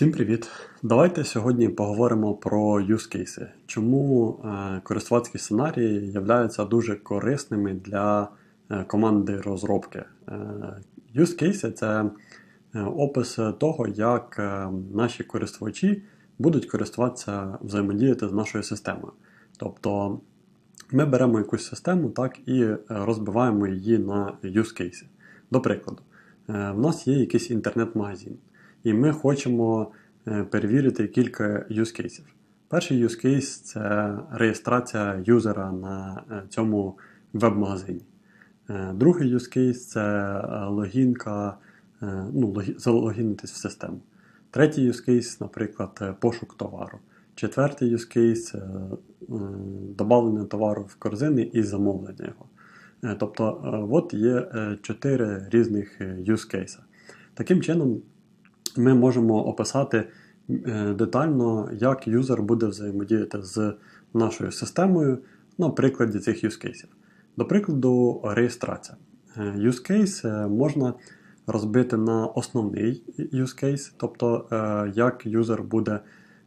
Всім привіт! Давайте сьогодні поговоримо про use cases. Чому е, користувацькі сценарії являються дуже корисними для е, команди розробки. Е, use cases – це опис того, як наші користувачі будуть користуватися взаємодіяти з нашою системою. Тобто ми беремо якусь систему так, і розбиваємо її на use cases. До прикладу, в нас є якийсь інтернет-магазин. І ми хочемо е, перевірити кілька use cases. Перший use case це реєстрація юзера на е, цьому веб-магазині. Е, Другий use case це логінка, ну, залогінитись в систему. Третій use case, наприклад, пошук товару. Четвертий use case додавлення товару в корзини і замовлення його. Тобто, от є чотири різних use case. Таким чином, ми можемо описати е, детально, як юзер буде взаємодіяти з нашою системою на прикладі цих use cases. До прикладу, реєстрація. Е, Use case е, можна розбити на основний use case, тобто як юзер буде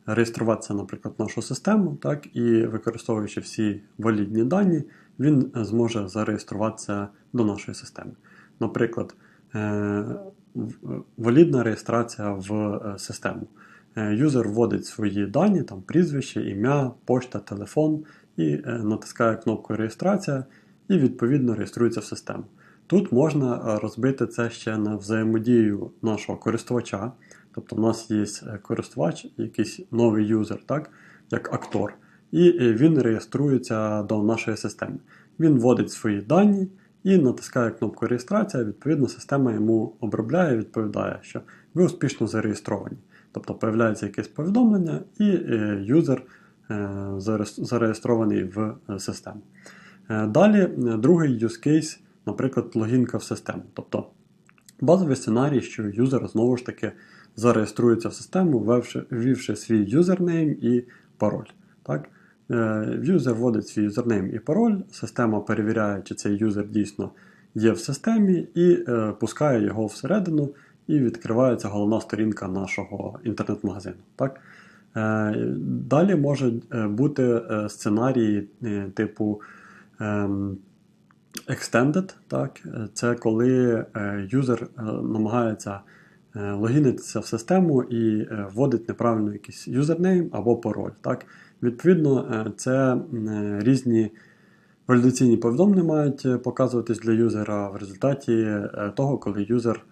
реєструватися, наприклад, нашу систему, так, і використовуючи всі валідні дані, він зможе зареєструватися до нашої системи. Наприклад, валідна реєстрація в е, систему. Е, Юзер вводить свої дані, там прізвище, ім'я, пошта, телефон і е, натискає кнопку реєстрація і відповідно реєструється в систему. Тут можна розбити це ще на взаємодію нашого користувача. Тобто, в нас є користувач, якийсь новий юзер, так, як актор, і він реєструється до нашої системи. Він вводить свої дані і натискає кнопку реєстрація. Відповідно, система йому обробляє і відповідає, що ви успішно зареєстровані. Тобто появляється якесь повідомлення, і е, юзер е, зареєстрований в е, систему. Далі, другий use case, наприклад, логінка в систему. Тобто базовий сценарій, що юзер знову ж таки зареєструється в систему, ввівши свій юзернейм і пароль. Так? Юзер вводить свій юзернейм і пароль, система перевіряє, чи цей юзер дійсно є в системі, і е, пускає його всередину, і відкривається головна сторінка нашого інтернет-магазину. Так? Е, Далі можуть е, бути сценарії типу ем, Extended, так? Це коли юзер намагається логінитися в систему і вводить неправильно якийсь юзернейм або пароль. Так? Відповідно, е, це е, різні валідаційні повідомлення мають е, показуватись для юзера в результаті того, коли юзер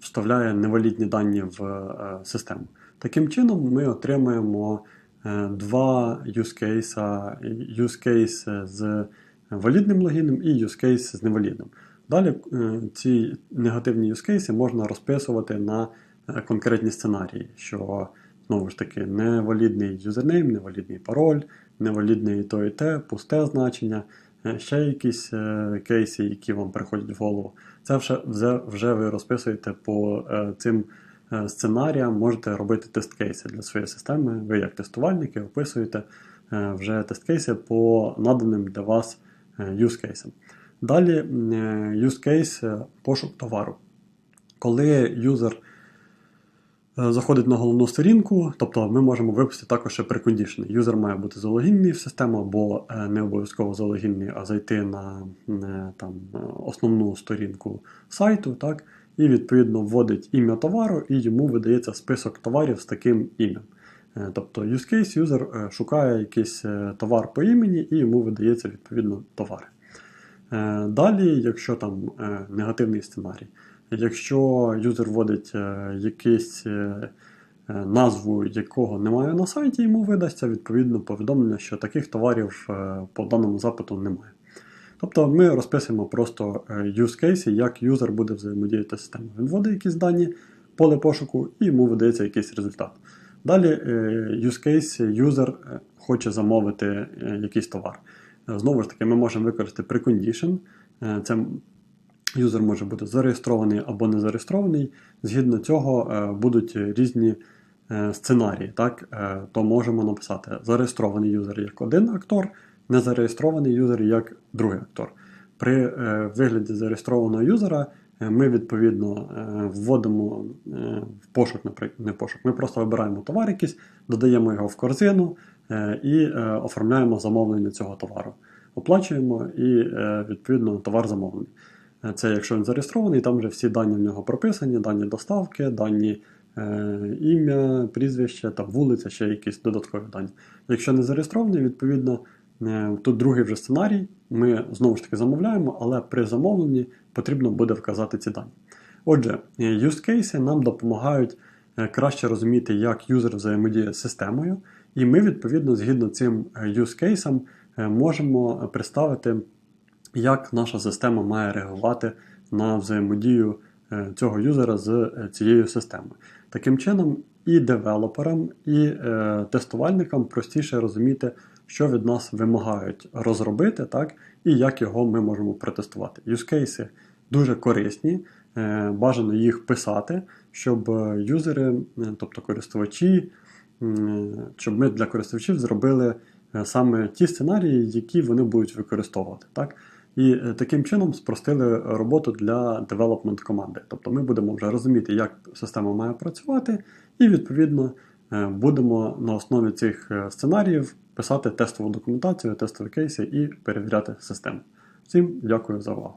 вставляє невалідні дані в систему. Таким чином, ми отримаємо е, два use case, use case з валідним логіном і use case з невалідним. Далі ці негативні case можна розписувати на конкретні сценарії, що знову ж таки невалідний юзернейм, невалідний пароль, невалідний то і те, пусте значення, е, ще якісь е, кейси, які вам приходять в голову. Це вже, вже, ви розписуєте по е, цим сценаріям, можете робити тест-кейси для своєї системи. Ви як тестувальники описуєте вже тест-кейси по наданим для вас use. Далі е, пошук товару. Коли юзер заходить на головну сторінку, тобто ми можемо випустити також ще прекондішни. Юзер має бути залогінний в систему, або е, не обов'язково залогінний, а зайти на е, там, е, основну сторінку сайту, так, і відповідно вводить ім'я товару, і йому видається список товарів з таким ім'ям. Е, Тобто use case юзер е, шукає якийсь е, товар по імені, і йому видається відповідно товари. Е, Далі, якщо там е, негативний сценарій, якщо юзер вводить е, якийсь е, е, назву, якого немає на сайті, йому видасться відповідно повідомлення, що таких товарів по даному запиту немає. Тобто ми розписуємо просто use case, як юзер буде взаємодіяти з системою. Він вводить якісь дані, поле пошуку, і йому видається якийсь результат. Далі use case, юзер хоче замовити якийсь товар. Знову ж таки, ми можемо використати precondition. Це юзер може бути зареєстрований або не зареєстрований. Згідно цього е, будуть різні е, сценарії. Так? Е, То можемо написати зареєстрований юзер як один актор, незареєстрований юзер як другий актор. При вигляді зареєстрованого юзера Ми відповідно вводимо в пошук, наприклад, не пошук. Ми просто вибираємо товар якийсь, додаємо його в корзину і оформляємо замовлення цього товару. Оплачуємо і відповідно товар замовлений. Е, Це якщо він зареєстрований, там вже всі дані в нього прописані, дані доставки, дані е, ім'я, прізвище, там вулиця, ще якісь додаткові дані. Якщо не зареєстрований, відповідно, е, тут другий вже сценарій. Ми знову ж таки замовляємо, але при замовленні потрібно буде вказати ці дані. Отже, е, use cases нам допомагають е, краще розуміти, як юзер взаємодіє з системою, і ми, відповідно, згідно цим use е, можемо представити, як наша система має реагувати на взаємодію е, цього юзера з е, цією системою. Таким чином, і девелоперам, і е, тестувальникам простіше розуміти, що від нас вимагають розробити, так, і як його ми можемо протестувати. Cases дуже корисні, е, бажано їх писати, щоб е, юзери, е, тобто користувачі, м, щоб ми для користувачів зробили е, саме ті сценарії, які вони будуть використовувати. Так? І е, таким чином спростили роботу для девелопмент команди. Тобто ми будемо вже розуміти, як система має працювати, і відповідно е, будемо на основі цих е, сценаріїв писати тестову документацію, тестові кейси і перевіряти систему. Всім дякую за увагу.